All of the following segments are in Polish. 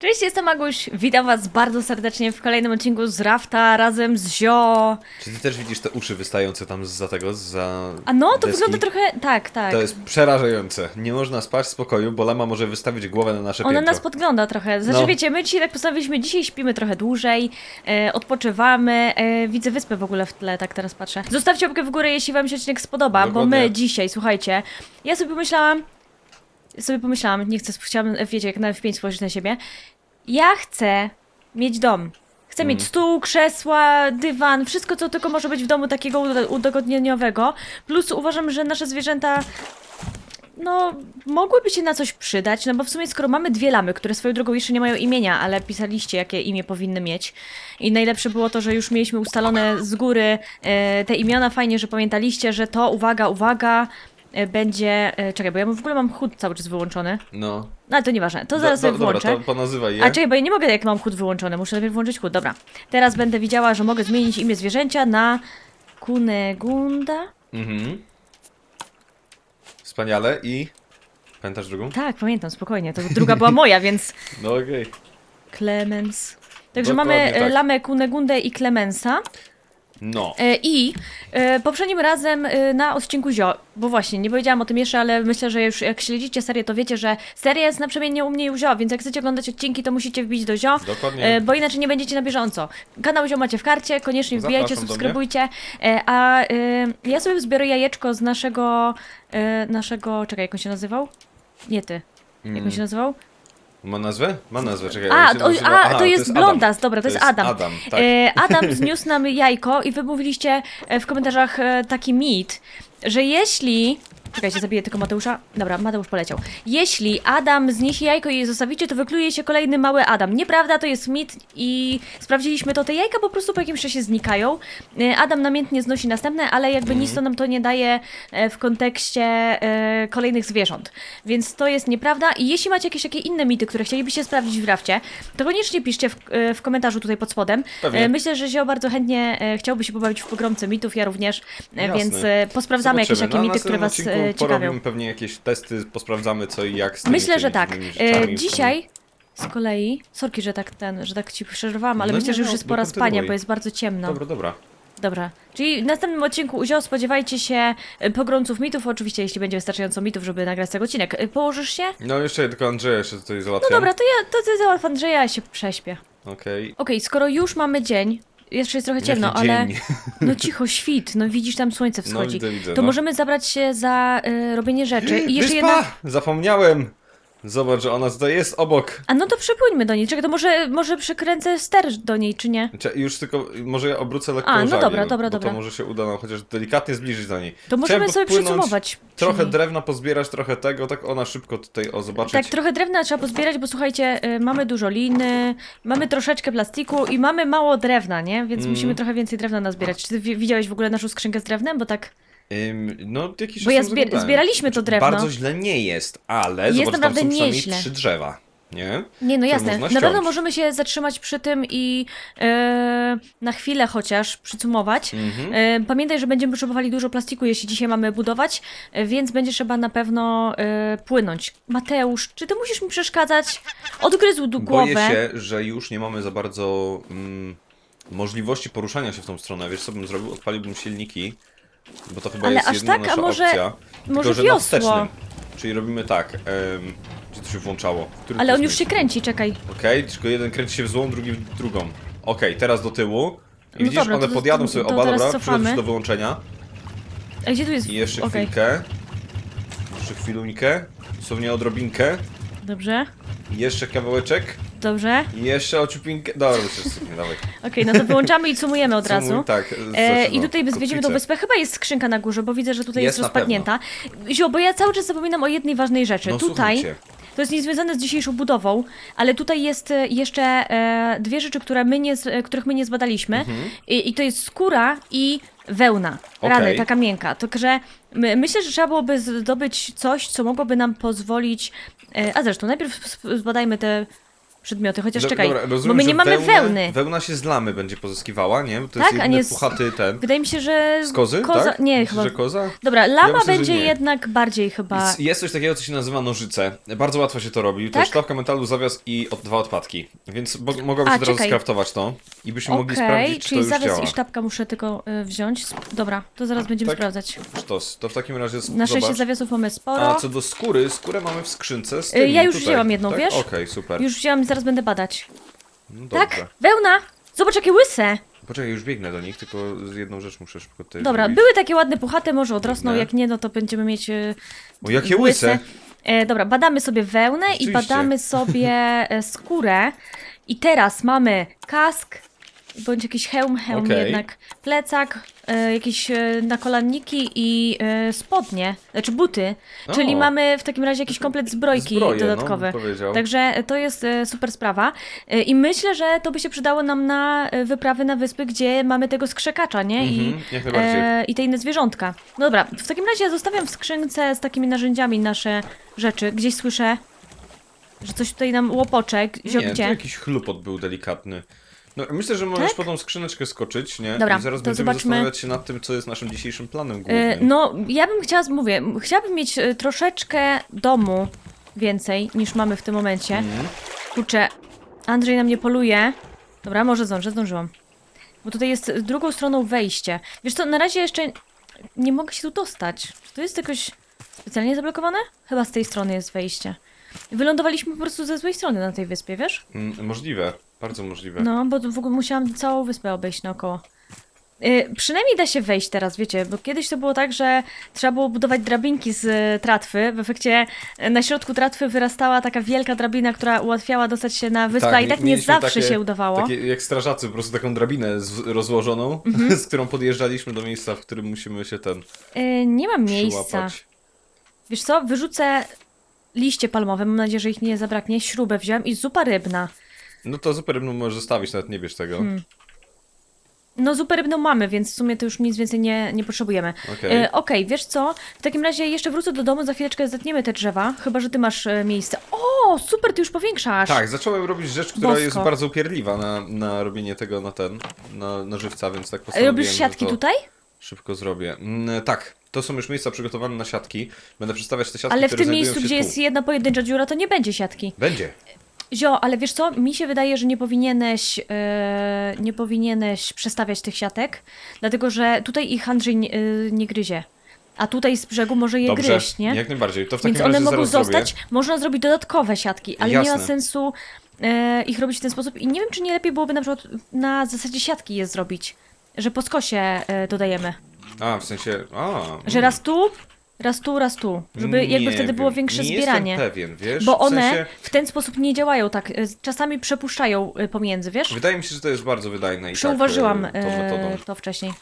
Cześć, jestem Aguś. Witam Was bardzo serdecznie w kolejnym odcinku z Rafta razem z Zio. Czy ty też widzisz te uszy wystające tam za tego, za A no, to deski? wygląda trochę. Tak, tak. To jest przerażające. Nie można spać w spokoju, bo lama może wystawić głowę na nasze Ona piętro. nas podgląda trochę. Znaczy, No. wiecie, my dzisiaj tak postanowiliśmy, dzisiaj śpimy trochę dłużej, e, odpoczywamy. E, widzę wyspę w ogóle w tle, tak teraz patrzę. Zostawcie łapkę w górę, jeśli Wam się odcinek spodoba, bo Dokładnie. my dzisiaj, słuchajcie, ja sobie pomyślałam, sobie pomyślałam, nie chcę, chciałabym, wiecie, jak na F5 spojrzeć na siebie. Ja chcę mieć dom. Chcę mieć Mhm. stół, krzesła, dywan, wszystko co tylko może być w domu takiego udo- udogodnieniowego. Plus uważam, że nasze zwierzęta no, mogłyby się na coś przydać, no bo w sumie skoro mamy dwie lamy, które swoją drogą jeszcze nie mają imienia, ale pisaliście, jakie imię powinny mieć. I najlepsze było to, że już mieliśmy ustalone z góry e, te imiona, fajnie, że pamiętaliście, że to, uwaga, uwaga, e, będzie... E, czekaj, bo ja w ogóle mam chód cały czas wyłączony. No. No ale to nieważne, to zaraz sobie włączę. Dobra, to ponazywaj je. A czekaj, bo ja nie mogę jak mam chód wyłączony, muszę najpierw włączyć chód, dobra. Teraz będę widziała, że mogę zmienić imię zwierzęcia na Kunegunda. Mhm. Wspaniale i... Pamiętasz drugą? Tak, pamiętam, spokojnie, to druga była moja, więc No okej. Clemens. Także Dokładnie mamy e, tak. Lamę Kunegundę i Clemensa. No. E, I e, poprzednim razem e, na odcinku Zio, bo właśnie, nie powiedziałam o tym jeszcze, ale myślę, że już jak śledzicie serię, to wiecie, że seria jest naprzemiennie u mnie i u Zio, więc jak chcecie oglądać odcinki, to musicie wbić do Zio. Dokładnie. Bo inaczej nie będziecie na bieżąco. Kanał Zio macie w karcie, koniecznie wbijajcie, Zapraszam subskrybujcie. A ja sobie zbiorę jajeczko z naszego, naszego, czekaj, jak on się nazywał? Nie ty. Jak on się nazywał? Ma nazwę? Ma nazwę, czekaj. A, to, a, Aha, to jest Adam. Blondas, dobra, to, jest Adam. Adam, tak. E, Adam zniósł nam jajko i wy mówiliście e, w komentarzach e, taki mit, że jeśli... Czekajcie, zabiję tylko Mateusza. Dobra, Mateusz poleciał. Jeśli Adam zniesie jajko i je zostawicie, to wykluje się kolejny mały Adam. Nieprawda, to jest mit i sprawdziliśmy to. Te jajka po prostu po jakimś czasie znikają. E, Adam namiętnie znosi następne, ale jakby nic to nam to nie daje e, w kontekście e, kolejnych zwierząt. Więc to jest nieprawda i jeśli macie jakieś takie inne mity, które chcielibyście sprawdzić w rafcie, to koniecznie piszcie w, e, w komentarzu tutaj pod spodem. Pewnie. Myślę, że Zio bardzo chętnie chciałby się pobawić w pogromce mitów, ja również, Jasne. więc posprawdzamy jakieś Zobaczymy. takie Na mity, które was e, porobimy pewnie jakieś testy, posprawdzamy co i jak z tymi Myślę, że tymi tak. różnymi E, rzeczami. dzisiaj z kolei, sorki, że tak ten, że tak ci przerwałam, ale No myślę, nie, że już no, jest pora kontynuuj. spania, bo jest bardzo ciemno. Dobra, dobra. Dobra. Czyli w następnym odcinku Uzio spodziewajcie się e, pogromców mitów, oczywiście jeśli będzie wystarczająco mitów, żeby nagrać tego odcinek. E, Położysz się? No jeszcze tylko Andrzeja jeszcze tutaj No załatwiam. dobra, to ja to ty załatw Andrzeja, ja się prześpię. Okej. Okej, skoro już mamy dzień, jeszcze jest trochę ciemno, ale dzień? no cicho, świt, no widzisz tam słońce wschodzi. widzę, widzę, to no. możemy zabrać się za e, robienie rzeczy i jeszcze Wyspa! jedna... Zapomniałem! Zobacz, że ona tutaj jest obok. A no to przypłyńmy do niej. Czekaj, to może, może przykręcę ster do niej, czy nie? Cze- Już tylko, może ja obrócę lekko A, no żagiel, dobra, dobra, bo dobra. to może się uda nam chociaż delikatnie zbliżyć do niej. To możemy Chciałem sobie podpłynąć, przycumować. przy Trochę niej. drewna pozbierać, trochę tego, tak ona szybko tutaj, o zobaczyć. Tak, trochę drewna trzeba pozbierać, bo słuchajcie, y, mamy dużo liny, mamy troszeczkę plastiku i mamy mało drewna, nie? Więc Mm. musimy trochę więcej drewna nazbierać. Czy ty wi- widziałeś w ogóle naszą skrzynkę z drewnem? Bo tak. Ym, no, jakiś Bo ja zbier- zbieraliśmy to drewno. Bardzo źle nie jest, ale Jest zobacz, tam naprawdę są przynajmniej nieźle. trzy drzewa, nie? Nie, no jasne. Na pewno możemy się zatrzymać przy tym i e, na chwilę chociaż przycumować. Mhm. E, pamiętaj, że będziemy potrzebowali dużo plastiku, jeśli dzisiaj mamy budować, e, więc będzie trzeba na pewno e, płynąć. Mateusz, czy ty musisz mi przeszkadzać? Odgryzł du- głowę. Boję się, że już nie mamy za bardzo mm, możliwości poruszania się w tą stronę. Wiesz, co bym zrobił? Odpaliłbym silniki, bo to chyba Ale jest aż jedyna tak? A nasza może- opcja. może Tylko, że wiosło? na wstecznym. Czyli robimy tak, em, gdzie to się włączało? Ale on jest już się kręci, czekaj. Okej, tylko jeden kręci się w złą, drugi w drugą. Okej, teraz do tyłu. I No widzisz, dobra, one to- podjadą to- sobie to oba, teraz dobra? cofamy. Przychodzisz do wyłączenia. A gdzie tu jest? I jeszcze Okej, chwilkę. Jeszcze chwilunkę. Dosłownie odrobinkę. dobrze, I jeszcze kawałeczek. Dobrze. I jeszcze ociupinkę. Dobra, już jest dawaj. Okej, no to wyłączamy i sumujemy od razu. Sumuj, Tak. E, znaczy, I no, tutaj zwiedzimy tą kotwicę. wyspę. Chyba jest skrzynka na górze, bo widzę, że tutaj jest, Jest na rozpadnięta. Zio, bo ja cały czas zapominam o jednej ważnej rzeczy. No, tutaj słuchajcie. to jest niezwiązane z dzisiejszą budową, ale tutaj jest e, jeszcze e, dwie rzeczy, które my nie, z- e, których my nie zbadaliśmy. I, I to jest skóra i wełna. Rany, Mhm. Okej. taka miękka. Także my, myślę, że trzeba byłoby zdobyć coś, co mogłoby nam pozwolić. E, a zresztą najpierw sp- zbadajmy te przedmioty, chociaż Do- czekaj, dobra, bo rozumiem, my że nie mamy wełnę- wełny. Wełna się z lamy będzie pozyskiwała, nie? Bo To Tak, jest a jedyny puchaty ten. Wydaje mi się, że... Z kozy, koza... tak? Nie, chyba... że koza? Dobra, lama myślę, że będzie jednak bardziej chyba... Jest- coś takiego, co się nazywa nożyce. Bardzo łatwo się to robi. To Tak? jest sztabka metalu, zawias i od, dwa odpadki. Więc bo, mogłabyś od razu skraftować to i byśmy mogli Okej, sprawdzić, czy to czyli już zawias i sztabka muszę tylko y, wziąć. Dobra, to zaraz będziemy Tak? sprawdzać. Sztos. To w takim razie Na szczęście zawiasów mamy sporo. A co do skóry, skórę mamy w skrzynce z Y, tymi, ja już tutaj. wzięłam jedną, tak? wiesz? Okej, super. Już wzięłam zaraz będę badać. No dobrze. Tak, wełna! Zobacz jakie łyse! Poczekaj, już biegnę do nich, tylko z jedną rzecz muszę szybko tutaj Dobra, zrobić. były takie ładne puchate, może odrosną, Biegnę. jak nie, no to będziemy mieć y, O, jakie łyse! E, dobra, badamy sobie wełnę i badamy sobie e, skórę. I teraz mamy kask, bądź jakiś hełm, hełm Okej. jednak, plecak, e, jakieś e, nakolanniki i e, spodnie, znaczy buty. O. Czyli mamy w takim razie jakiś komplet zbrojki Zbroje. No, bym powiedział. Także to jest e, super sprawa. E, I myślę, że to by się przydało nam na e, wyprawy na wyspy, gdzie mamy tego skrzekacza, nie? I, Mhm, jak najbardziej. e, I te inne zwierzątka. No dobra, w takim razie ja zostawiam w skrzynce z takimi narzędziami nasze rzeczy. Gdzieś słyszę, że coś tutaj nam łopocze. Gdzie? Nie, to gdzie? jakiś chlupot był delikatny. No, myślę, że możesz Tak? po tą skrzyneczkę skoczyć, nie? Dobra, I zaraz będziemy zobaczmy. zastanawiać się nad tym, co jest naszym dzisiejszym planem głównym. E, no, ja bym chciała, mówię, chciałabym mieć e, troszeczkę domu więcej niż mamy w tym momencie. Mhm. Kurczę, Andrzej na mnie poluje. Dobra, może zdążę, zdążyłam. Bo tutaj jest drugą stroną wejście. Wiesz co, na razie jeszcze nie mogę się tu dostać. Czy to jest jakoś specjalnie zablokowane? Chyba z tej strony jest wejście. Wylądowaliśmy po prostu ze złej strony na tej wyspie, wiesz? Mm, możliwe, bardzo możliwe. No, bo w ogóle musiałam całą wyspę obejść naokoło. Yy, przynajmniej da się wejść teraz, wiecie, bo kiedyś to było tak, że trzeba było budować drabinki z y, tratwy. W efekcie y, na środku tratwy wyrastała taka wielka drabina, która ułatwiała dostać się na wyspę, a i mi- tak nie mieliśmy zawsze takie- się udawało. Takie jak strażacy, po prostu taką drabinę z, rozłożoną, Mhm. z którą podjeżdżaliśmy do miejsca, w którym musimy się ten Yy, nie mam miejsca. przyłapać. Wiesz co, wyrzucę liście palmowe, mam nadzieję, że ich nie zabraknie. Śrubę wziąłem i zupa rybna. No to super, no możesz zostawić, nawet nie bierz tego. Hmm. No rybną mamy, więc w sumie to już nic więcej nie, nie potrzebujemy. Okej. E, Okej, wiesz co? W takim razie jeszcze wrócę do domu, za chwileczkę zetniemy te drzewa, chyba że ty masz e, miejsce. O, super, ty już powiększasz. Tak, zacząłem robić rzecz, która Bosko. jest bardzo upierdliwa na, na robienie tego na ten, na, na żywca, więc tak E, postanowiłem, Robisz że siatki to tutaj? Szybko zrobię. Mm, tak, to są już miejsca przygotowane na siatki. Będę przedstawiać te siatki, Ale w które tym znajdują miejscu, się gdzie tu. jest jedna pojedyncza dziura, to nie będzie siatki. Będzie. Zio, ale wiesz co? Mi się wydaje, że nie powinieneś, e, nie powinieneś przestawiać tych siatek, dlatego że tutaj ich Andrzej nie, e, nie gryzie. A tutaj z brzegu może je Dobrze, gryźć, nie? jak najbardziej. To w takim Więc one razie mogą zaraz zostać. zrobię. Można zrobić dodatkowe siatki, ale nie ma Jasne. sensu e, ich robić w ten sposób. I nie wiem, czy nie lepiej byłoby na przykład na zasadzie siatki je zrobić. Że po skosie e, dodajemy. A, w sensie, a. Że raz tu, raz tu, raz tu. Żeby jakby nie wtedy było wiem. większe nie zbieranie. Jestem pewien, wiesz? Bo w one sensie, w ten sposób nie działają tak. e, Czasami przepuszczają e, pomiędzy, wiesz? wydaje mi się, że to jest bardzo wydajne i Przeuważyłam tak, e, tą metodą. to wcześniej.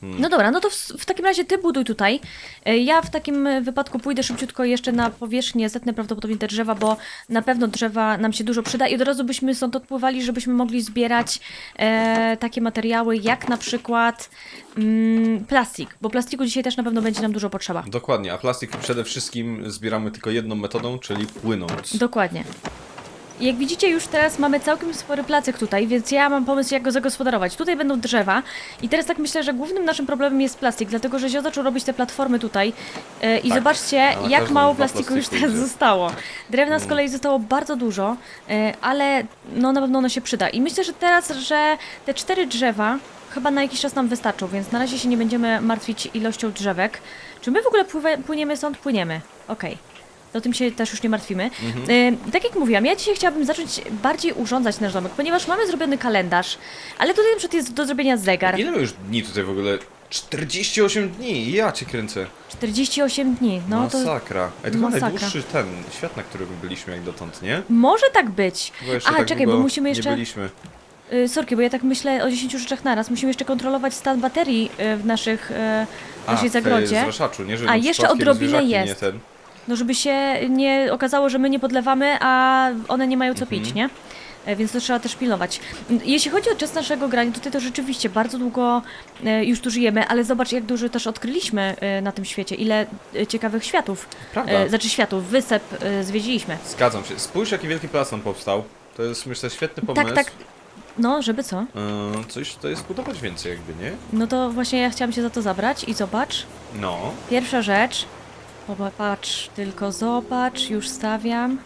Hmm. No dobra, no to w, w takim razie ty buduj tutaj. E, Ja w takim wypadku pójdę szybciutko jeszcze na powierzchnię, zetnę prawdopodobnie te drzewa, bo na pewno drzewa nam się dużo przyda i od razu byśmy stąd odpływali, żebyśmy mogli zbierać e, takie materiały jak na przykład mm, plastik, bo plastiku dzisiaj też na pewno będzie nam dużo potrzeba. Dokładnie, a plastik przede wszystkim zbieramy tylko jedną metodą, czyli płynąc. Dokładnie. Jak widzicie, już teraz mamy całkiem spory placek tutaj, więc ja mam pomysł, jak go zagospodarować. Tutaj będą drzewa i teraz tak myślę, że głównym naszym problemem jest plastik, dlatego że Zio zaczął robić te platformy tutaj e, i Tak, zobaczcie, jak mało plastiku już plastiku teraz idzie. zostało. Drewna z Mm. kolei zostało bardzo dużo, e, ale no na pewno ono się przyda. I myślę, że teraz, że te cztery drzewa chyba na jakiś czas nam wystarczą, więc na razie się nie będziemy martwić ilością drzewek. Czy my w ogóle pływa, płyniemy stąd? Płyniemy. Okej. To tym się też już nie martwimy. Mhm. Y, tak jak mówiłam, ja dzisiaj chciałabym zacząć bardziej urządzać nasz domek, ponieważ mamy zrobiony kalendarz, ale tutaj na przykład jest do zrobienia zegar. Ile my już dni tutaj w ogóle? 48 dni, ja cię kręcę. 48 dni, no to Masakra. Ej, to chyba masakra. najdłuższy ten świat, na którym byliśmy jak dotąd, nie? może tak być. A, tak czekaj, bo musimy jeszcze- Nie byliśmy. Y, sorki, bo ja tak myślę o 10 rzeczach naraz. Musimy jeszcze kontrolować stan baterii y, w naszych, y, w A, naszej w tej zagrodzie. zraszaczu, nie? Żeby A, jeszcze odrobinę jest. Nie ten. No żeby się nie okazało, że my nie podlewamy, a one nie mają co Mhm. pić, nie? E, Więc to trzeba też pilnować. Jeśli chodzi o czas naszego grania, tutaj to rzeczywiście bardzo długo e, już tu żyjemy, ale zobacz, jak dużo też odkryliśmy e, na tym świecie, ile ciekawych światów, Prawda. znaczy światów, wysep zwiedziliśmy. Zgadzam się. Spójrz, jaki wielki plac nam powstał. To jest, myślę, świetny Tak, pomysł. tak. No, żeby co? E, coś to jest budować więcej jakby, nie? No to właśnie ja chciałam się za to zabrać i zobacz. No. Pierwsza rzecz. Popatrz, tylko zobacz, już stawiam.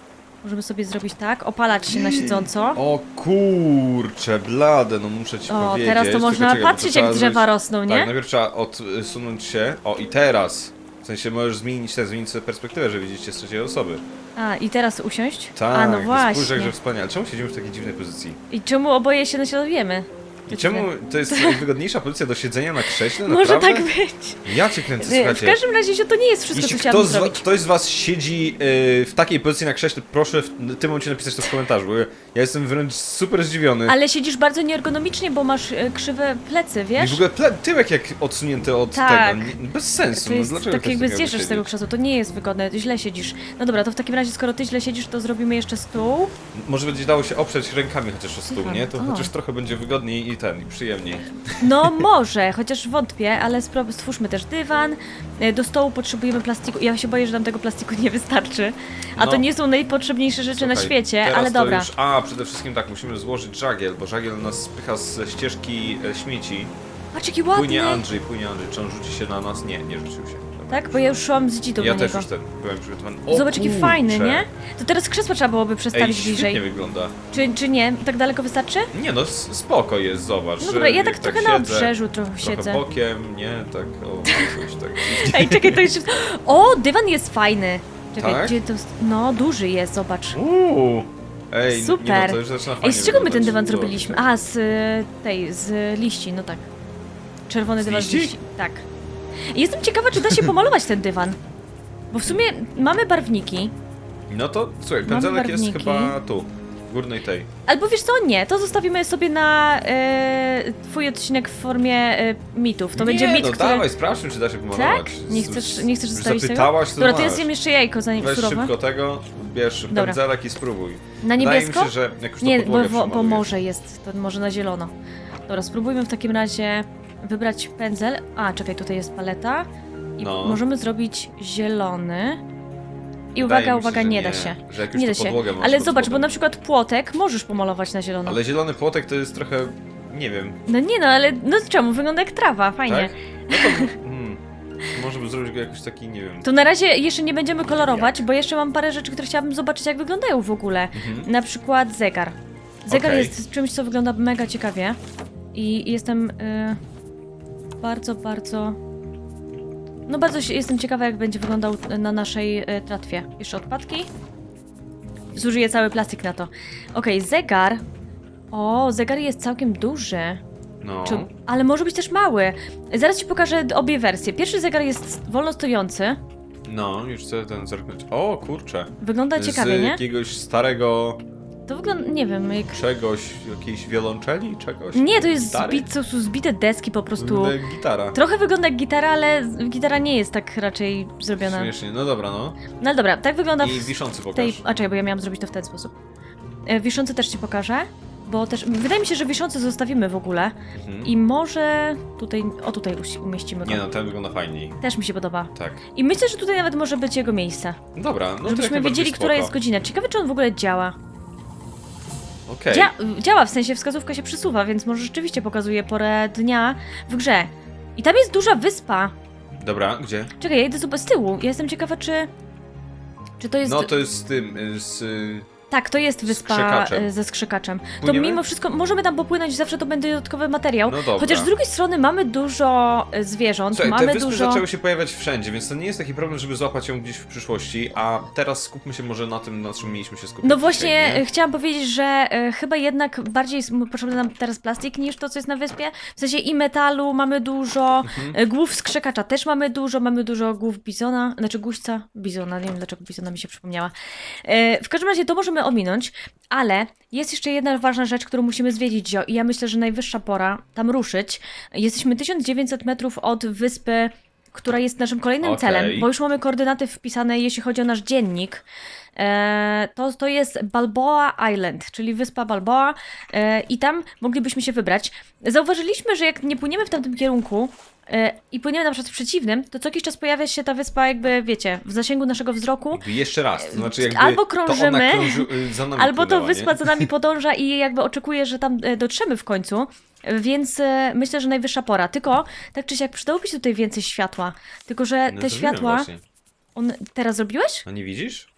Możemy sobie zrobić tak, opalać się na siedząco. O kurcze, blade, no muszę ci O, powiedzieć. teraz to można czekaj, bo to patrzeć trzeba jak drzewa zrobić- rosną, nie? Tak, najpierw trzeba odsunąć się. O, i teraz. W sensie możesz zmienić, te, zmienić sobie perspektywę, że widzicie z trzeciej osoby. A, i teraz usiąść? Tak, A, no Spójrz, właśnie. jakże wspaniale. Czemu siedzimy w takiej dziwnej pozycji? I czemu oboje się naśladujemy? I czemu to jest najwygodniejsza pozycja do siedzenia na krześle? Może Naprawdę? tak być. Ja cię kręcę, W słuchajcie. każdym razie to nie jest wszystko, Jeśli co chciałabym ktoś z, wa- zrobić. ktoś z was siedzi yy, w takiej pozycji na krześle, proszę w tym momencie napisać to w komentarzu, bo ja jestem wręcz super zdziwiony. Ale siedzisz bardzo nieergonomicznie, bo masz e, krzywe plecy, I wiesz? w ogóle ple- tyłek jak odsunięty od Tak. tego, nie, bez sensu. To jest no, dlaczego tak ktoś jakby miałby zjeżdżasz z tego siedzieć? krzesła, to nie jest wygodne, źle siedzisz. No dobra, to w takim razie, skoro ty źle siedzisz, to zrobimy jeszcze stół. Może będzie dało się oprzeć rękami chociaż o stół, nie? To o. chociaż trochę będzie wygodniej i ten, i przyjemniej. No może, chociaż wątpię, ale spro- stwórzmy też dywan. E, Do stołu potrzebujemy plastiku. Ja się boję, że nam tego plastiku nie wystarczy. A No. to nie są najpotrzebniejsze rzeczy na Słuchaj, świecie, teraz ale to dobra. Już, a, przede wszystkim tak, musimy złożyć żagiel, bo żagiel nas spycha ze ścieżki e, śmieci. Patrz jaki ładny. Płynie Andrzej, płynie Andrzej. Czy on rzuci się na nas? Nie, nie rzucił się. Tak, bo ja już szłam z dzidą Ja do też niego. już ten, byłem przygotowany. O, Zobacz jaki kurczę. fajny, nie? To teraz krzesło trzeba byłoby Ej, przestawić świetnie bliżej. wygląda. Czy, czy nie? Tak daleko wystarczy? Nie no, s- spoko jest, zobacz. No że dobra, ja jak tak trochę na siedzę, obrzeżu trochę Trochę siedzę. bokiem, nie? Tak, o, jakoś tak. Ej, czekaj, to jeszcze... O, dywan jest fajny. Czekaj, Tak? gdzie to... No, duży jest, zobacz. Uuu. Ej, nie Super. no, to już zaczyna Ej, fajnie z czego my ten wyglądać. dywan zrobiliśmy? tak. A, z y, tej, z liści, no tak. Czerwony Z dywan liści? z liści. Tak. Jestem ciekawa, czy da się pomalować ten dywan. Bo w sumie mamy barwniki. No to, słuchaj, Mamy pędzelek jest barwniki. chyba tu, w górnej tej. Albo wiesz co, nie, to zostawimy sobie na e, twój odcinek w formie e, mitów. To nie, będzie mit, no który... dawaj, sprawdźmy, czy da się pomalować. Tak? Nie chcesz, nie chcesz już zostawić tego? zapytałaś, to Dobra, to ja masz. zjem jeszcze jajko zanim Weź surowe. szybko tego, bierz Dobra. pędzelek i spróbuj. Na Wydaje mi niebiesko? się, że jak już to Nie, bo, podłogę bo, bo może jest, to może na zielono. Dobra, spróbujmy w takim razie wybrać pędzel. A, czekaj, tutaj jest paleta. I No. możemy zrobić zielony. I uwaga, się, uwaga, że nie da się. Że jak już Nie da się. Ale zobacz, bo spodem. na przykład płotek możesz pomalować na zielono. Ale zielony płotek to jest trochę, nie wiem, No nie no, ale no czemu? Wygląda jak trawa, fajnie. tak? No to, hmm, może by zrobić go jakoś taki, nie wiem. To na razie jeszcze nie będziemy kolorować, bo jeszcze mam parę rzeczy, które chciałabym zobaczyć, jak wyglądają w ogóle. Mhm. Na przykład zegar. Zegar Okej. jest czymś, co wygląda mega ciekawie. I jestem y, bardzo, bardzo. No bardzo się, jestem ciekawa, jak będzie wyglądał na naszej y, tratwie. Jeszcze odpadki. Zużyję cały plastik na to. Okej, zegar. O, zegar jest całkiem duży. No. Czy, ale może być też mały. Zaraz ci pokażę obie wersje. Pierwszy zegar jest wolno stojący. No, już chcę ten zerknąć. O, kurczę. Wygląda ciekawie, Z nie? jakiegoś starego To wygląda, nie wiem, jak... czegoś, jakiejś wiolonczeli, czegoś? Nie, to jest Gitary? zbit, to są zbite deski po prostu. Wygląda jak gitara. Trochę wygląda jak gitara, ale gitara nie jest tak raczej zrobiona. Śmiesznie, no dobra, no. No ale dobra, tak wygląda I w wiszący pokaż. tej... A czekaj, bo ja miałam zrobić to w ten sposób. E, Wiszący też ci pokażę, bo też... Wydaje mi się, że wiszący zostawimy w ogóle Mhm. i może tutaj... O, tutaj umieścimy go. Nie no, ten wygląda fajniej. Też mi się podoba. Tak. I myślę, że tutaj nawet może być jego miejsce. Dobra, no to jak żebyśmy najbardziej wiedzieli, która spoko. jest godzina. Ciekawe, czy on w ogóle działa. Okej. Dzia- działa, w sensie wskazówka się przesuwa, więc może rzeczywiście pokazuje porę dnia w grze. I tam jest duża wyspa. Dobra, gdzie? Czekaj, ja idę z tyłu. Ja jestem ciekawa, czy... Czy to jest... No to jest z tym, y, z... y, Tak, to jest wyspa skrzykaczem. e, ze skrzykaczem. To Płyniemy? mimo wszystko, możemy tam popłynąć, zawsze to będzie dodatkowy materiał. No dobra. Chociaż z drugiej strony mamy dużo e, zwierząt, Słuchaj, mamy te wyspy dużo... zaczęły się pojawiać wszędzie, więc to nie jest taki problem, żeby złapać ją gdzieś w przyszłości, a teraz skupmy się może na tym, na czym mieliśmy się skupić No dzisiaj, właśnie, nie? e, chciałam powiedzieć, że e, chyba jednak bardziej potrzebny nam teraz plastik niż to, co jest na wyspie. W sensie i metalu mamy dużo, Mhm. głów skrzekacza też mamy dużo, mamy dużo głów bizona, znaczy guźca bizona, nie wiem dlaczego bizona mi się przypomniała. E, w każdym razie to możemy ominąć, ale jest jeszcze jedna ważna rzecz, którą musimy zwiedzić, Zio, i ja myślę, że najwyższa pora tam ruszyć. Jesteśmy 1900 metrów od wyspy która jest naszym kolejnym Okej. celem, bo już mamy koordynaty wpisane, jeśli chodzi o nasz dziennik. e, to, to jest Balboa Island, czyli wyspa Balboa e, i tam moglibyśmy się wybrać. Zauważyliśmy, że jak nie płyniemy w tamtym kierunku i płyniemy na przykład w przeciwnym, to co jakiś czas pojawia się ta wyspa jakby, wiecie, w zasięgu naszego wzroku. Jakby jeszcze raz, to znaczy jakby Albo to krążymy, krąży, y, Albo to wyspa nie? za nami podąża i jakby oczekuje, że tam e, dotrzemy w końcu. Więc e, myślę, że najwyższa pora. Tylko, tak czy siak, przydałoby się tutaj więcej światła. Tylko, że No te to światła. Właśnie. On... Teraz zrobiłeś? A nie widzisz?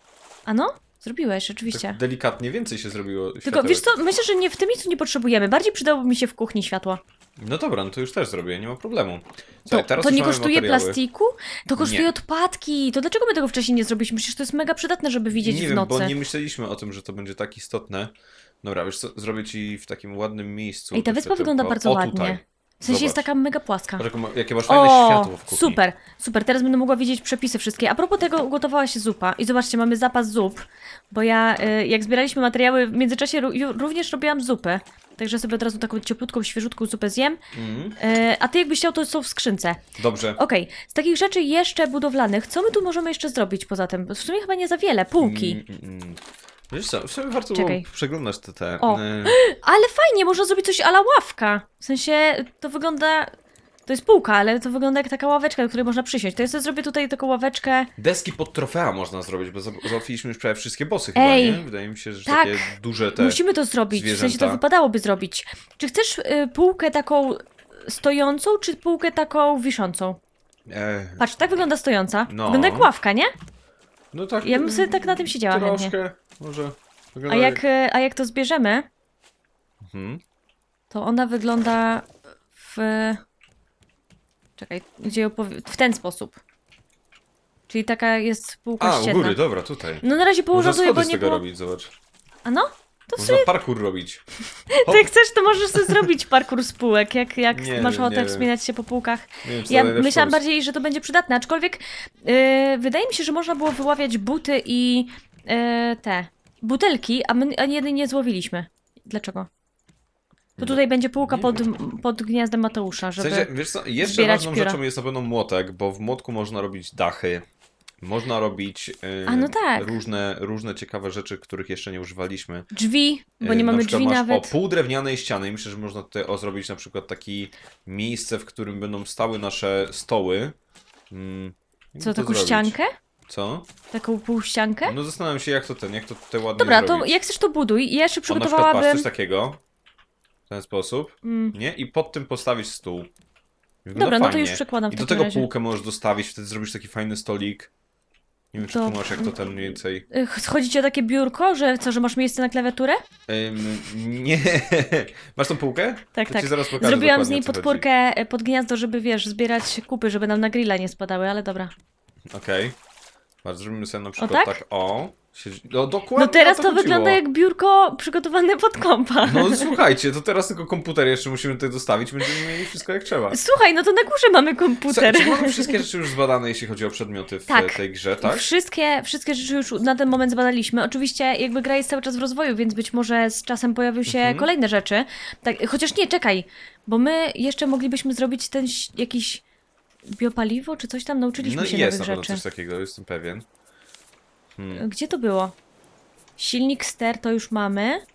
A no? Zrobiłeś, rzeczywiście. Tak delikatnie więcej się zrobiło Tylko światełek. wiesz co, myślę, że nie w tym miejscu nie potrzebujemy. Bardziej przydałoby mi się w kuchni światło. No dobra, no to już też zrobię, nie ma problemu. To, teraz to już nie mamy kosztuje materiały. plastiku? To kosztuje Nie. odpadki. To dlaczego my tego wcześniej nie zrobiliśmy? Przecież to jest mega przydatne, żeby widzieć nie w wiem, nocy. bo nie myśleliśmy o tym, że to będzie tak istotne. Dobra, wiesz co, zrobię ci w takim ładnym miejscu. Ej, ta wyspa wygląda bardzo o, ładnie. W sensie jest Zobacz. taka mega płaska. Patrz, jaką ma- jakie masz fajne O, światło w kuchni. super, super. Teraz będę mogła wiedzieć przepisy wszystkie. A propos tego, ugotowała się zupa. I zobaczcie, mamy zapas zup, bo ja, y, jak zbieraliśmy materiały, w międzyczasie ró- ju- również robiłam zupę. Także sobie od razu taką cieplutką, świeżutką zupę zjem. Mhm. Y, a ty jakbyś chciał, to są w skrzynce. Dobrze. Okej, z takich rzeczy jeszcze budowlanych, co my tu możemy jeszcze zrobić poza tym? Bo W sumie chyba nie za wiele. Półki. Mm, mm, mm. Wiesz co, w sumie warto Czekaj. było przeglądać te, te O. e, Ale fajnie, można zrobić coś ala ławka. W sensie, to wygląda... To jest półka, ale to wygląda jak taka ławeczka, do której można przysiąść. To ja sobie zrobię tutaj taką ławeczkę. deski pod trofea można zrobić, bo za- załatwiliśmy już prawie wszystkie bossy chyba, Ej, nie? Wydaje mi się, że tak. takie duże te... Musimy to zrobić, w sensie to zwierzęta. wypadałoby zrobić. Czy chcesz y, półkę taką stojącą, czy półkę taką wiszącą? E, Patrz, tak wygląda stojąca. No. Wygląda jak ławka, nie? no tak. Ja bym sobie tak na tym siedziała Troszkę, chętnie. może... A wygląda jak, y, a jak to zbierzemy, Mhm. to ona wygląda w... Czekaj, gdzie ją powie... W ten sposób. Czyli taka jest półka A, u ścienna. góry, dobra, tutaj. No na razie Można położę sobie, schody bo z nie tego było... robić, zobacz. A no? To w Można sumie, parkour robić. ty jak chcesz, to możesz sobie zrobić parkour z półek, jak, jak Nie masz wiem, ochotę nie wspinać się po półkach. Nie wiem, czy to Ja najlepszy myślałam pomysł. bardziej, że to będzie przydatne, aczkolwiek yy, wydaje mi się, że można było wyławiać buty i yy, te butelki, a my ani jednej nie złowiliśmy. Dlaczego? To tutaj będzie półka pod, pod gniazdem Mateusza, W żeby... sensie, wiesz co, jeszcze zbierać ważną pióra. rzeczą jest na pewno młotek, bo w młotku można robić dachy, można robić y, A, no tak. różne, różne ciekawe rzeczy, których jeszcze nie używaliśmy. Drzwi, bo Y, nie na mamy przykład drzwi masz, nawet. O, pół drewnianej ściany i myślę, że można tutaj o, zrobić na przykład takie miejsce, w którym będą stały nasze stoły. Mm, Co, to taką zrobić? ściankę? Co? Taką półściankę? No zastanawiam się, jak to ten, jak to tutaj ładnie Dobra, to zrobić. jak chcesz to buduj. Ja jeszcze O, na przykład przygotowałabym... coś takiego, w ten sposób, Mm, nie? I pod tym postawić stół. Wygląda Dobra, no to fajnie. już przekładam w I do takim tego razie. półkę możesz dostawić, wtedy zrobisz taki fajny stolik. Nie wiem, czy masz jak to ten mniej więcej. Y, Chodzi ci o takie biurko, że co, że masz miejsce na klawiaturę? Ym, nie. Masz tą półkę? Tak, to tak. Ci zaraz pokażę Zrobiłam z dokładnie, niej o co chodzi. podpórkę y, pod gniazdo, żeby wiesz, zbierać kupy, żeby nam na grilla nie spadały, ale dobra. Okej. Bardzo zrobimy sobie na przykład tak? tak? o. No dokładnie. No teraz to, to, wygląda jak biurko przygotowane pod kompa. No słuchajcie, to teraz tylko komputer jeszcze musimy tutaj dostawić, będziemy mieli wszystko jak trzeba. Słuchaj, no to na górze mamy komputer. Czy mamy wszystkie rzeczy już zbadane, jeśli chodzi o przedmioty w Tak. tej grze, tak? Wszystkie, wszystkie rzeczy już na ten moment zbadaliśmy. Oczywiście jakby gra jest cały czas w rozwoju, więc być może z czasem pojawią się Mhm. kolejne rzeczy. Tak, chociaż nie, czekaj, bo my jeszcze moglibyśmy zrobić ten jakiś biopaliwo, czy coś tam nauczyliśmy No się jest na nowych pewno rzeczy. coś takiego, jestem pewien. Hmm. Gdzie to było? Silnik ster to już mamy.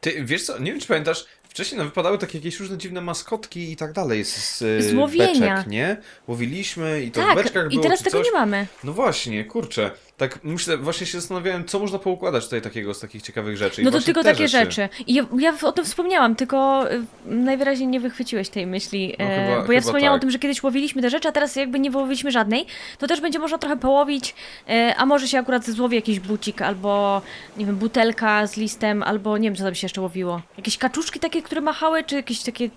Ty, wiesz co, nie wiem czy pamiętasz, wcześniej nam wypadały takie jakieś różne dziwne maskotki i tak dalej z, z, Z e, łowienia. beczek, nie? Łowiliśmy i to w tak, beczkach i było teraz czy tego coś. nie mamy. No właśnie, kurczę. Tak myślę, właśnie się zastanawiałem, co można poukładać tutaj takiego z takich ciekawych rzeczy. I No to tylko takie rzeczy. I ja, ja o tym wspomniałam, tylko y, najwyraźniej nie wychwyciłeś tej myśli. No e, chyba- bo ja wspomniałam tak. o tym, że kiedyś łowiliśmy te rzeczy, a teraz jakby nie wyłowiliśmy żadnej. To też będzie można trochę połowić, e, a może się akurat złowi jakiś bucik, albo nie wiem, butelka z listem, albo nie wiem, co tam się jeszcze łowiło. Jakieś kaczuszki takie, które machały, czy jakieś takie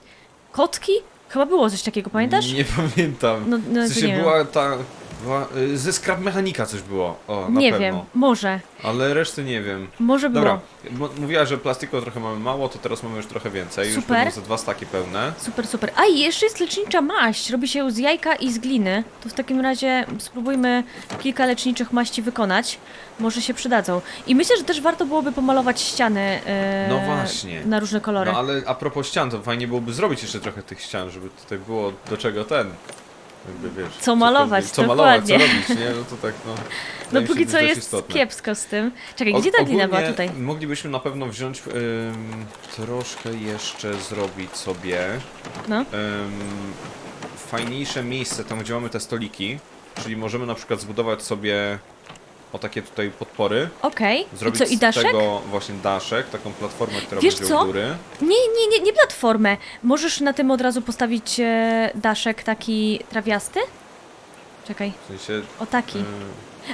kotki? Chyba było coś takiego, pamiętasz? Nie pamiętam. No, no w sensie była ta... Y, ze Scrap Mechanika coś było. O, na nie pewno. wiem, może. Ale reszty nie wiem. Może było. Dobra, m- mówiła, że plastiku trochę mamy mało, to teraz mamy już trochę więcej. Już Super. będą ze dwa staki pełne. Super, super. A i jeszcze jest lecznicza maść. Robi się ją z jajka i z gliny. To w takim razie spróbujmy kilka leczniczych maści wykonać. Może się przydadzą. I myślę, że też warto byłoby pomalować ściany e, No właśnie. na różne kolory. No ale a propos ścian, to fajnie byłoby zrobić jeszcze trochę tych ścian, żeby tutaj było do czego ten. Jakby wiesz... Co malować, cokolwiek- Co malować, co robić, nie? No to tak, no... No póki co jest istotne. kiepsko z tym. Czekaj, gdzie ta glina była tutaj? Moglibyśmy na pewno wziąć, ym, troszkę jeszcze zrobić sobie No. ym, fajniejsze miejsce tam, gdzie mamy te stoliki. Czyli możemy na przykład zbudować sobie o takie tutaj podpory. Okej. I Zrobić co, i z daszek? tego właśnie daszek, taką platformę, która Wiesz będzie co? u góry. Nie, nie, nie, nie platformę. Możesz na tym od razu postawić e, daszek taki trawiasty? Czekaj, W sensie... o taki. y,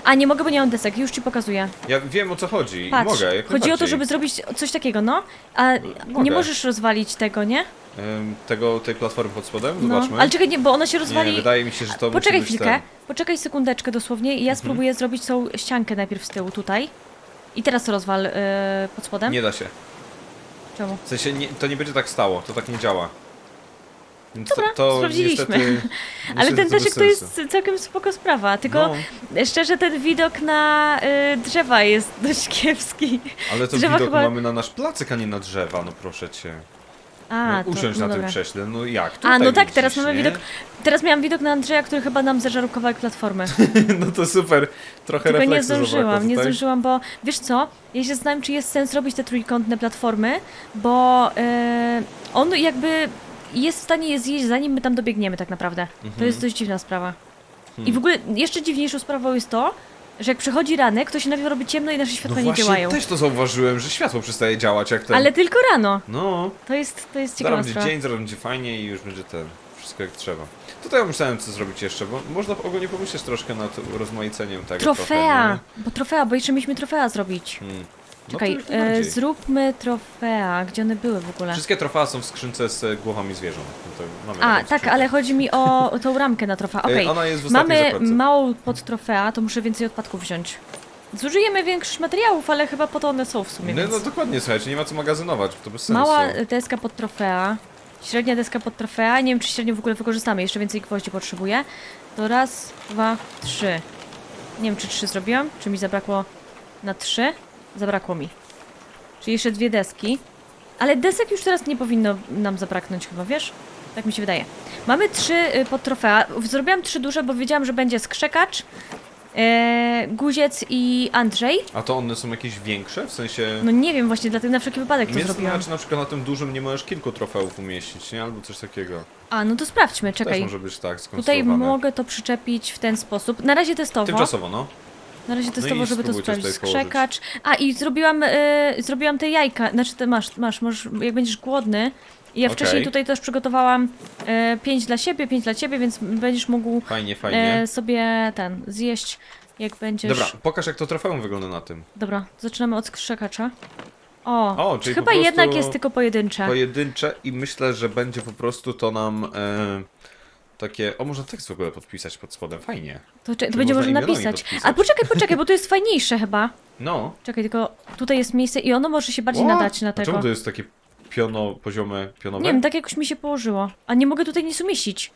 A nie mogę, bo nie mam desek, już ci pokazuję. ja wiem o co chodzi i Patrz, mogę, jak chodzi o to, najbardziej. żeby zrobić coś takiego, no. A Mogę. nie możesz rozwalić tego, nie? Ym, tego, tej platformy pod spodem, No. zobaczmy. Ale czekaj, nie, bo ona się rozwali. Nie, wydaje mi się, że to Poczekaj musi chwilkę, poczekaj sekundeczkę dosłownie i ja Mhm. spróbuję zrobić tą ściankę najpierw z tyłu tutaj. I teraz rozwal e, pod spodem. Nie da się. Czemu? W sensie nie, to nie będzie tak stało, to tak nie działa. Więc Dobra, to, to sprawdziliśmy. Niestety, Ale ten deszek to jest całkiem spoko sprawa, tylko No, szczerze ten widok na y, drzewa jest dość kiepski. ale to drzewa widok chyba- mamy na nasz placek, a nie na drzewa, no proszę cię. A, no, to, no na tym dobra. krześle, no jak? A, no tak, widzisz, teraz mamy nie? widok. Teraz miałam widok na Andrzeja, który chyba nam zeżarł kawałek platformy. no to super, trochę Tylko nie zdążyłam, nie zdążyłam, bo wiesz co? Ja się zastanawiam, czy jest sens robić te trójkątne platformy, bo e, on jakby jest w stanie je zjeść, zanim my tam dobiegniemy tak naprawdę. To Mhm. jest dość dziwna sprawa. I Hmm. w ogóle jeszcze dziwniejszą sprawą jest to, że jak przychodzi ranek, to się nagle robi ciemno i nasze No światła nie właśnie, działają. też to zauważyłem, że światło przestaje działać jak ten... Ale tylko rano. No, To jest, to jest zaraz ciekawa będzie sprawa. dzień, zaraz będzie fajnie i już będzie ten, wszystko jak trzeba. Tutaj ja myślałem co zrobić jeszcze, bo można ogólnie pomyśleć troszkę nad rozmaiceniem tego Trofea! trochę, Bo trofea, bo jeszcze mieliśmy trofea zrobić. nie? Hmm. No to Czekaj, jak e, najbardziej. zróbmy trofea. Gdzie one były w ogóle? Wszystkie trofea są w skrzynce z e, głowami zwierząt. No to mamy A, taką tak, skrzynkę. ale chodzi mi o, o tą ramkę na trofea. E, Okej, Ona jest w ostatniej mamy zakładce. małą pod trofea, to muszę więcej odpadków wziąć. Zużyjemy większość materiałów, ale chyba po to one są w sumie, No, więc... no dokładnie, słuchajcie, nie ma co magazynować, to bez sensu. Mała deska pod trofea, średnia deska pod trofea, nie wiem czy średnią w ogóle wykorzystamy, jeszcze więcej gwoździ potrzebuję. To raz, dwa, trzy. Nie wiem czy trzy zrobiłam, czy mi zabrakło na trzy? Zabrakło mi. Czyli jeszcze dwie deski. Ale desek już teraz nie powinno nam zabraknąć chyba, wiesz? Tak mi się wydaje. Mamy trzy y, pod trofea. Zrobiłam trzy duże, bo wiedziałam, że będzie skrzekacz, e, guziec i Andrzej. A to one są jakieś większe? W sensie... No nie wiem, właśnie dlatego na wszelki wypadek to Mnie zrobiłam. zastanawia, czy na przykład na tym dużym nie możesz kilku trofeów umieścić, nie? Albo coś takiego. A, no to sprawdźmy, Też czekaj. może być tak Tutaj skonstruowane. mogę to przyczepić w ten sposób. Na razie testowo. Tymczasowo, no. Na razie testowo, i żeby to spróbujcie sprawdzić. tutaj położyć. Skrzekacz. A i zrobiłam, y, zrobiłam te jajka. Znaczy te masz, masz, możesz, jak będziesz głodny. I ja Okej. wcześniej tutaj też przygotowałam y, pięć dla siebie, pięć dla ciebie, więc będziesz mógł Fajnie, fajnie. e, sobie ten zjeść, jak będziesz. Dobra, pokaż jak to trofeum wygląda na tym. Dobra, zaczynamy od skrzekacza. O, O, czyli chyba po prostu jednak jest tylko pojedyncze. Pojedyncze i myślę, że będzie po prostu to nam e, takie... O, można tekst w ogóle podpisać pod spodem, fajnie. To, to będzie można napisać. A poczekaj, poczekaj, bo to jest fajniejsze chyba. No. Czekaj, tylko tutaj jest miejsce i ono może się bardziej What? nadać na A tego. czemu to jest takie piono, poziome, pionowe? Nie wiem, tak jakoś mi się położyło. A nie mogę tutaj nic umieścić.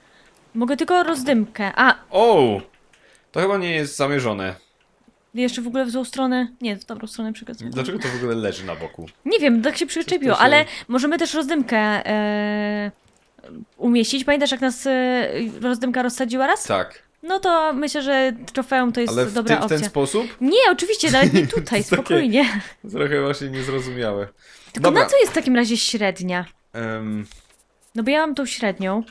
Mogę tylko rozdymkę. A, O! To chyba nie jest zamierzone. jeszcze w ogóle w złą stronę. Nie, w dobrą stronę przekazuję. Dlaczego to w ogóle leży na boku? Nie wiem, tak się przyczepiło, się- ale możemy też rozdymkę e, umieścić. Pamiętasz, jak nas e, rozdymka rozsadziła raz? Tak. No to myślę, że trofeum to jest Ale w, dobra ty, w opcja. ten sposób? Nie, oczywiście, nawet nie tutaj, jest takie- spokojnie. Trochę właśnie niezrozumiałe. Tylko Dobra. na co jest w takim razie średnia? Em, No bo ja mam tą średnią.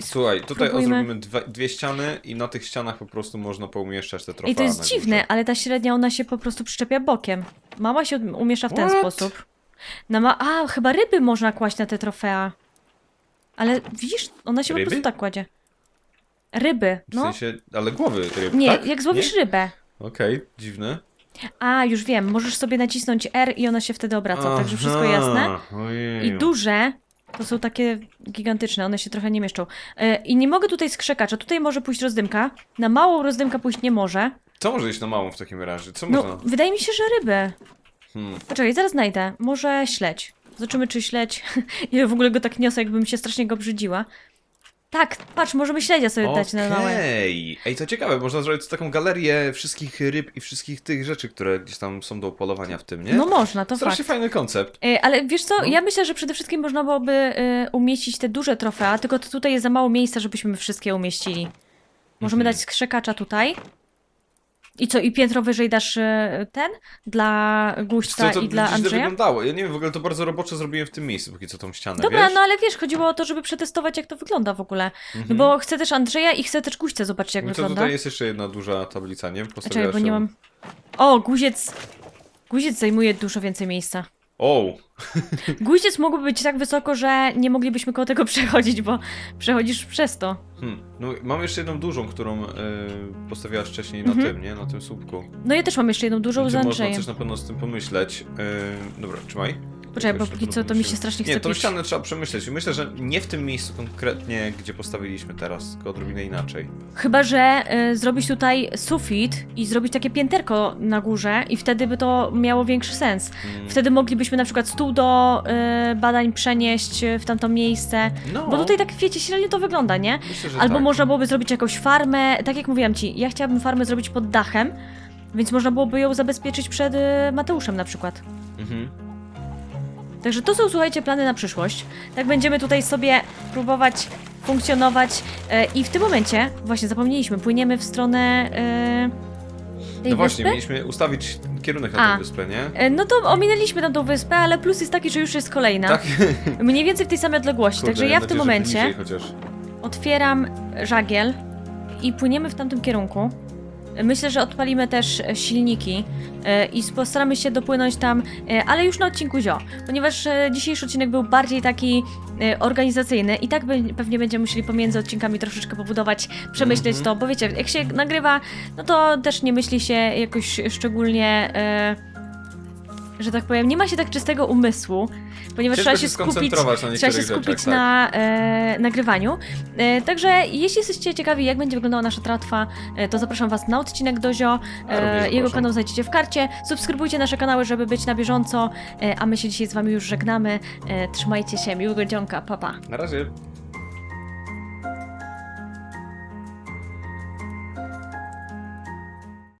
słuchaj, tutaj o, Spróbujmy- zrobimy dwa, dwie ściany i na tych ścianach po prostu można poumieszczać te trofea I to jest dziwne, górze. ale ta średnia, ona się po prostu przyczepia bokiem. Mała się umieszcza w ten What? sposób. Na ma A, chyba ryby można kłaść na te trofea. Ale widzisz, ona się Ryby? po prostu tak kładzie. Ryby, W no. sensie, ale głowy ryb, Nie, tak? jak złowisz Nie? rybę. Okej, dziwne. A, już wiem, możesz sobie nacisnąć R i ona się wtedy obraca, także wszystko Aha, jasne. I duże to są takie gigantyczne, one się trochę nie mieszczą. E, I nie mogę tutaj skrzekać, a tutaj może pójść rozdymka. Na małą rozdymka pójść nie może. Co może iść na małą w takim razie? Co No, można? wydaje mi się, że ryby. Hmm. Poczekaj, zaraz znajdę. Może śledź. Zobaczymy, czy śledź. Ja w ogóle go tak niosę, jakbym się strasznie go brzydziła. Tak, patrz, możemy śledzia sobie dać na małe. Okej. Ej, to ciekawe, można zrobić taką galerię wszystkich ryb i wszystkich tych rzeczy, które gdzieś tam są do upolowania w tym, nie? No można, to Strasznie fakt. fajny koncept. Ale wiesz co, No. ja myślę, że przede wszystkim można byłoby e, umieścić te duże trofea, tylko to tutaj jest za mało miejsca, żebyśmy wszystkie umieścili. Możemy Mhm. dać skrzekacza tutaj. I co, i piętro wyżej dasz e, ten? Dla Guścia to i dla Andrzeja? wyglądało? Ja nie wiem, w ogóle to bardzo roboczo zrobiłem w tym miejscu, póki co tą ścianę, Dobra, wiesz? no ale wiesz, chodziło o to, żeby przetestować, jak to wygląda w ogóle. No Mhm. bo chcę też Andrzeja i chcę też Guścia zobaczyć, jak No to wygląda. tutaj jest jeszcze jedna duża tablica, nie? Czekaj, Postawiłaś bo nie mam... O, guziec... Guziec zajmuje dużo więcej miejsca. O! Guziec mógłby być tak wysoko, że nie moglibyśmy koło tego przechodzić, bo przechodzisz przez to. Hmm. No, mam jeszcze jedną dużą, którą y, postawiłaś wcześniej na Mhm. tym, nie? Na tym słupku. No ja też mam jeszcze jedną dużą z Będzie można Andrzejem. coś na pewno z tym pomyśleć. Y, dobra, trzymaj. Poczekaj, bo Jakoś póki co to mi się strasznie chce Nie, tą pić. ścianę trzeba przemyśleć. I Myślę, że nie w tym miejscu konkretnie, gdzie postawiliśmy teraz, tylko odrobinę inaczej. Chyba, że y, zrobić tutaj sufit i zrobić takie pięterko na górze i wtedy by to miało większy sens. Mm. Wtedy moglibyśmy na przykład stół do y, badań przenieść y, w tamto miejsce. No, Bo tutaj tak, wiecie, średnio to wygląda, nie? myślę, że Albo tak. można byłoby zrobić jakąś farmę, tak jak mówiłam ci, ja chciałabym farmę zrobić pod dachem, więc można byłoby ją zabezpieczyć przed y, Mateuszem na przykład. Mhm. Także to są, słuchajcie, plany na przyszłość. Tak będziemy tutaj sobie próbować funkcjonować e, i w tym momencie, właśnie zapomnieliśmy, płyniemy w stronę e, tej No właśnie, wyspy. mieliśmy ustawić kierunek na A. tę wyspę, nie? E, No to ominęliśmy tam tą wyspę, ale plus jest taki, że już jest kolejna. Tak? Mniej więcej w tej samej odległości. Kurde, Także ja w tym momencie Chociaż. otwieram żagiel i płyniemy w tamtym kierunku. Myślę, że odpalimy też e, silniki e, i postaramy się dopłynąć tam, e, ale już na odcinku ZIO, ponieważ dzisiejszy odcinek był bardziej taki organizacyjny i tak pewnie będziemy musieli pomiędzy odcinkami troszeczkę pobudować, przemyśleć Mhm. to, bo wiecie, jak się nagrywa, no to też nie myśli się jakoś szczególnie, że tak powiem, nie ma się tak czystego umysłu, ponieważ Ciężko trzeba się się skupić na Trzeba się skupić rzeczach, tak. na e, nagrywaniu. E, także jeśli jesteście ciekawi, jak będzie wyglądała nasza tratwa, e, to zapraszam Was na odcinek Dozio. E, jego kanał znajdziecie w karcie. Subskrybujcie nasze kanały, żeby być na bieżąco. E, a my się dzisiaj z Wami już żegnamy. E, trzymajcie się, miłego dzionka, papa. Pa. Na razie.